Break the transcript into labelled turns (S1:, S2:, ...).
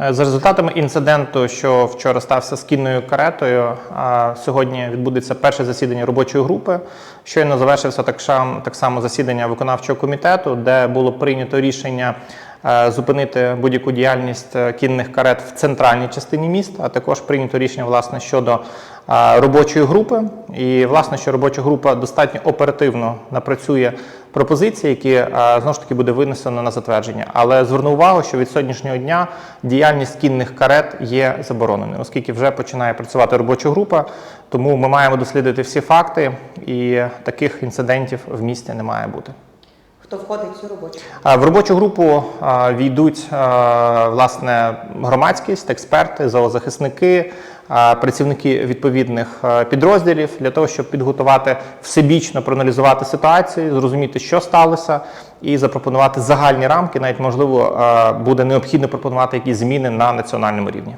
S1: Е, За результатами інциденту, що вчора стався з кінною каретою, сьогодні відбудеться перше засідання робочої групи. Щойно завершився так, само засідання виконавчого комітету, де було прийнято рішення е, зупинити будь-яку діяльність е, кінних карет в центральній частині міста, а також прийнято рішення власне щодо е, робочої групи. І власне, що робоча група достатньо оперативно напрацює пропозиції, які е, знову ж таки буде винесено на затвердження. Але зверну увагу, що від сьогоднішнього дня діяльність кінних карет є забороненою, оскільки вже починає працювати робоча група. Тому ми маємо дослідити всі факти, і таких інцидентів в місті не має бути.
S2: Хто входить в цю робочу?
S1: В робочу групу війдуть власне громадськість, експерти, зоозахисники, працівники відповідних підрозділів для того, щоб підготувати всебічно проаналізувати ситуацію, зрозуміти, що сталося, і запропонувати загальні рамки. Навіть можливо буде необхідно пропонувати якісь зміни на національному рівні.